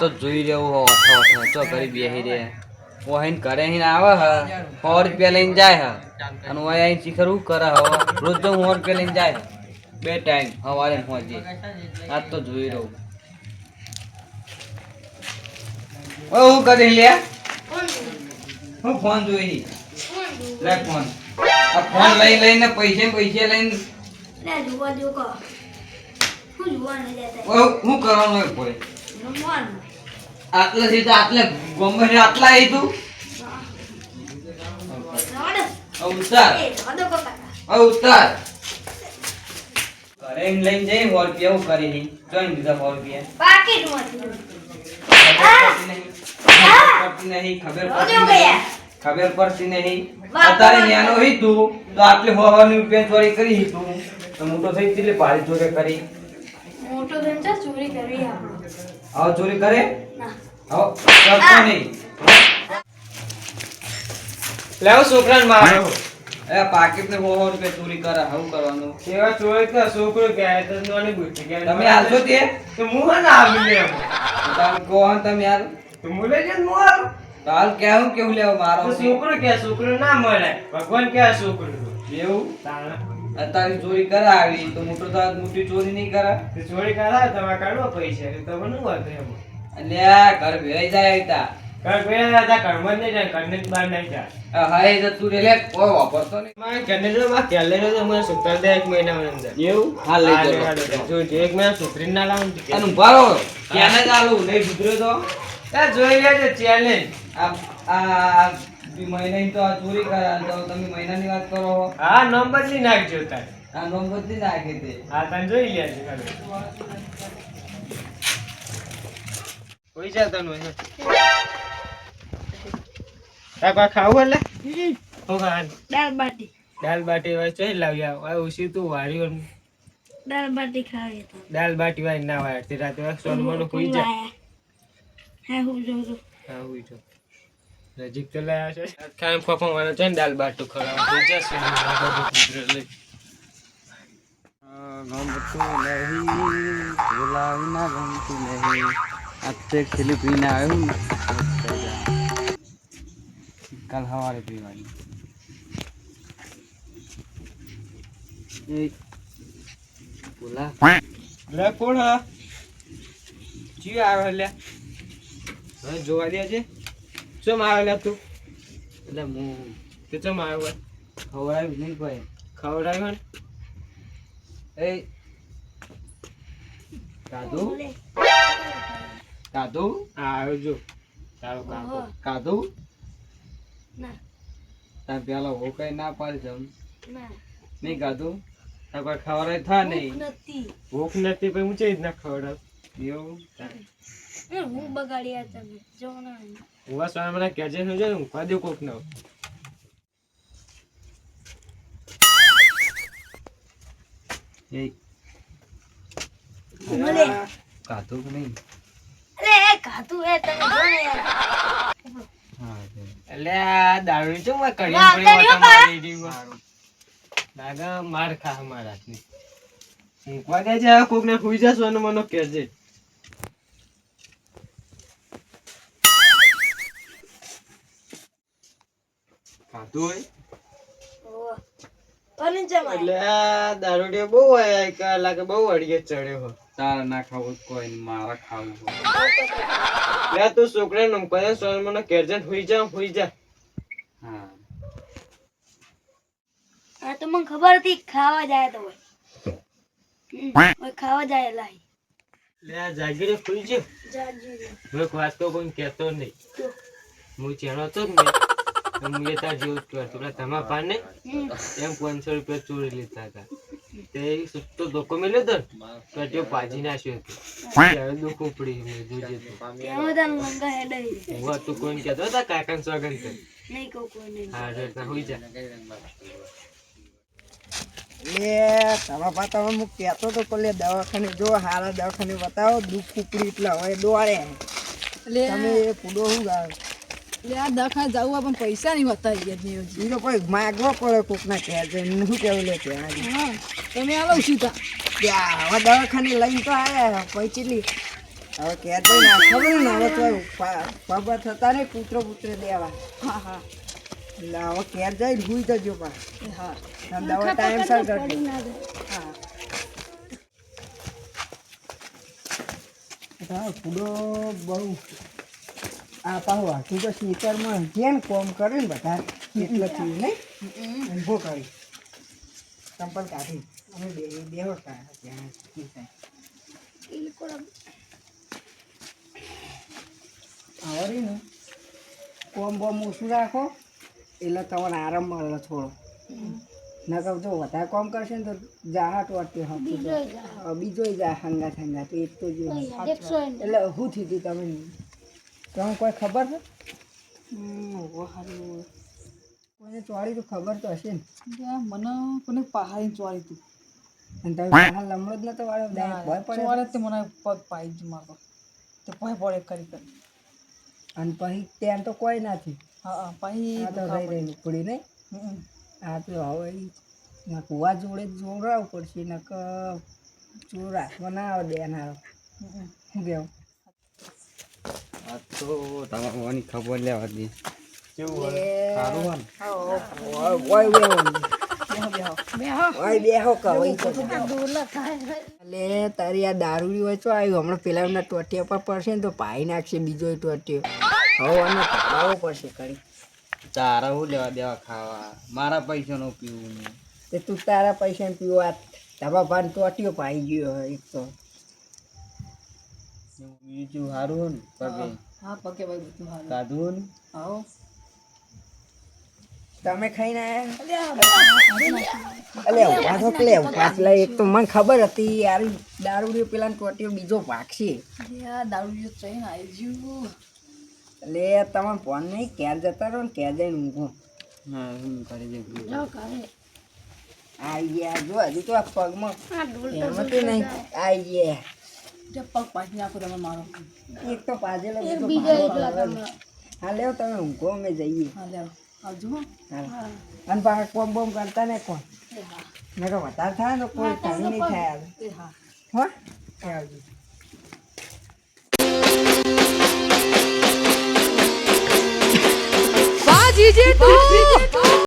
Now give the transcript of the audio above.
તો જોઈ રહ્યો હો ઓછો ઓછો. ચો કરી બેહી રે ઓહીન ઘરે હીન આવે હ સો રૂપિયા લઈને જાય હ. અને ઓય અહીં શિખર હું કરે હો. રોજ તો સો રૂપિયા લઈને જાય. બે ટાઈમ સવારે પહોંચી આજ તો જોઈ રહ્યો. ઓય હું કરી લે? હું ફોન જોઈ લે ફોન. આ ફોન લઈ લઈને પૈસે ને પૈસે લઈને લે જોવા જો કો હું જોવા નહીં જતા ઓય હું કરવાનું હોય કોઈ? રમવાનું. આટલે સીધા આટલે ગમે આટલા આવી તું ઉતાર. એ ઉતાર. ઘરે લઈને જઈ સો રૂપિયા હું કરી નહીં જોઈ બીજા સો રૂપિયા બાકી! નહીં. ખબર પડતી નહીં ખબર પડતી નહીં. અત્યારે. ન્યાનો હી તું તો આટલી હોવાની રૂપિયા ચોરી કરી તું તો મોટો થઈ એટલે પાડી ચોરી કરી. મોટો થઈને ચોરી કરી આપણે. હવે ચોરી કરે? આવો કરતો. નહીં. લાવ છોકરાને મારો. એ પાકીટ ને સો રૂપિયા ચોરી કરે શું કરવાનું? કેવા ચોરી તો છોકરો કે તો નોની બુદ્ધિ ગયા તમે હાલશો તે? તો હું હા ના આવી લે તમે કહો હન તમે યાર તો મુલે છે ને હું આવું. તો હાલ કેવું કેવું લેવા મારો? છોકરો કે છોકરો ના મળે. ભગવાન કે છોકરો. એવું? તાણા. અત્યારે ચોરી કરાવી તો મોટો તો મોટી ચોરી નહીં કરા ચોરી કરાવે તમારે કાઢવા પૈસા. તો તમને શું વાંધો એમાં. એટલે ઘર ભેઈ જાય તા. ઘર ભેઈ જાય તા ઘરમાં જ નહીં જાય ઘરને જ બહાર નહીં જાય. હા હાય તો તું રે લે કોઈ વાપરતો નહીં. માં કેને મારે ક્યાં લઈને તો મને સુતર દે એક મહિના અંદર એવું? હા, લઈ આડો. જો એક મહિના સુતરી ના લાવું ને અને ભરો કેને આલું નહીં સુધર્યો તો? ત્યાં જોઈ લેજો ચેલેન્જ આ આ મહિનાની તો આ ચોરી કરે તો તમે મહિનાની વાત કરો હા. નંબરની નાખજો તારે. આ નંબર બદલી નાખી દે હા તને જોઈ લેજો ખાલી. કોઈ જા તને હોય કાકા ખાવું એટલે? હું ખાન દાળ બાટી. દાળ બાટી વાય ચોઈ લાવ્યા આ ઉસી તું વાળ્યું દાળ બાટી ખાવી તો દાળ બાટી વાય ના વાય તે રાતે વાય કોઈ જા. હા હું જોઉં છું. હા હું જો. નજીક તો લાયા છે ખામ વાળો છે ને દાલ બાટુ ખરાબ થઈ જશે ને આ બધું કુતરે લઈ ગમતું નહીં બોલાવી ના ગમતું નહીં. આજે ખીલી પીને આવ્યું કાલ સવારે પીવાની. એ બોલા લે કોણ હા? જી આવે લે. હવે જોવા દે છે ચમ આવે લે તું? એટલે હું તે ચમ આવે ખવડાવ્યું નહીં ભાઈ. ખવડાવ્યો ને? એ. કાધું કાધું આવજો આવ્યો જો. તારો કાકો. ના. તાર પેલા હો કઈ ના પાડી જમ ના. નહીં કાધું તાર કોઈ ખવડાય થા નહીં. ભૂખ નથી. ભૂખ નથી પણ ઊંચે જ ના ખવડાવ? એવું? હું બગાડ્યા તમે જો ના સ્વામી મને શું છે હું કહી કોક નો એ કે નહીં? અરે જો. એટલે આ દારૂ છે મેં કરી? પડી. મારી ખા મારા મૂકવા દે છે કોક ને ખુઈ જશો અને મને કહેજે ખાધું હોય ઓહો. કોની જમાય એટલે દારૂડિયો બહુ લાગે બહુ અડીએ ચડ્યો હોય તારે ના ખાવું કોઈ નહીં, ખાવું લે તું છોકરાને મૂકવા સોન મને કહેજે હુઈ જા હુઈ જા. હા. આ તો મને ખબર હતી ખાવા જાય તો હોય. ખાવા જાય લાઈ લે જાગીરે હુઈ જા. જાજી હું વાત તો કોઈ કહેતો નહીં. હું ચેણો તો ને તો હું જેવું જ કરતો પેલા તમા પાને એમ પાંચસો રૂપિયા ચોરી લેતા હતા. તે સુટ્ટો ધોકો મેલ્યો તો તે પાજી નાખ્યો હતો. ત્યારે દુઃખ ઉપડી મેં જોજે તો. હું હતું કોઈને કહેતો હતા કાકાને સ્વાગત કર. નહીં કહું કોઈને. હા રેતના હુઈ જા. લે તમારા પા તમે હું કહેતો તો પેલે દવાખાને જો હારા દવાખાને બતાવો દુઃખ ઉપડી એટલે હવે દોડે. તમે એ પૂડો શું ગાવ આ દવાખાને જવું પણ પૈસા નહીં હોતા એ તો કોઈ માગવા પડે જઈને શું કેવું લે હા તમે આવો સીધા હવે દવાખાને લઈને તો આવ્યા પૈસી હવે જઈને આ ખબર ને હવે તો પબા થતા ને પુત્રો પુત્ર દેવા. હા હા. એટલે હવે કેર જઈને ભૂઈ જજો પા હા. દવા ટાઈમ સર કરજો. હા. હા ફૂડો બહુ આ પાહો હાથું તો સ્વીટરમાં જેમ કોમ કરે ને બધા એટલે થયું નહીં? ઊભો કરી. ચંપલ કાઢી. અમે બે બેહો ઠીક આવરી ને કોમ બોમ ઓછું રાખો એટલે તમારે આરામ મળે થોડો. નકર જો વધારે કોમ કરશે ને તો જાહાટ વાટતી બીજો જા હંગા હંગા તો એક તો જો એટલે શું થયું તમે તમે કોઈ ખબર છે? કોઈને ચોળી તો ખબર તો હશે ને. મને કોને પહાડી ચોળી તું? અને તમે પહાડ લમણો જ નતો વાળો ભય પડે ચોળે તે મને પગ પાઈ જ મારો તો ભય પડે કરી કરી અને પછી ત્યાં તો કોઈ નથી. હા પછી તો રહી રહી ઉપડી નહીં. આ તો હવે ના કુવા જોડે જ જોડાવવું પડશે નક ચોર હાથમાં ના આવે બેન આવે શું કહેવું? આ તો તમારી ખબર લેવા દી. સારું હોય ને? તારી આ દારૂડી હોય તો આવ્યું હમણાં પેલા એમના ટોટિયા પર પડશે ને તો પાઈ નાખશે બીજો ટોટિયો. હવે આને પકડાવવો પડશે કરી તારા હું લેવા દેવા ખાવા? મારા પૈસા નો પીવું નહીં. તે તું તારા પૈસા પીવા. તારા ભાન ટોટિયો પાઈ ગયો એક તો. બીજું હોય ને પગે. હા પગે ભાઈ બધું હારું. કાઢવું ને? આવો. તમે ખાઈને આયા? અલે ઊભા કે થો. એક તો મને ખબર હતી યાર દારૂડિયો પેલા ટોટીઓ બીજો ભાગશે યા દારૂ જો આવી ગયું. એટલે તમે ફોન નહીં ક્યાં જતા રહો ને ક્યાં જઈને ઊંઘો હા હું કરી દઉં આઈ ગયા જો હજી તો આ પગમાં એમાં નહીં. આવી ગયા. જે પગ પાછી નાખો તમે મારો એક તો પાજેલો બીજો ભાગો હવે. હા લેવો તમે ઊંઘો અમે જઈએ હા લેવો આવજો હો હાલો. અને પાછા કોમ બોમ કરતા ને કોણ એ હા નકર વધારે થાય ને તો કોઈ કામ નહીં થાય હવે. એ હા હો એ આવજો બાજી જે તું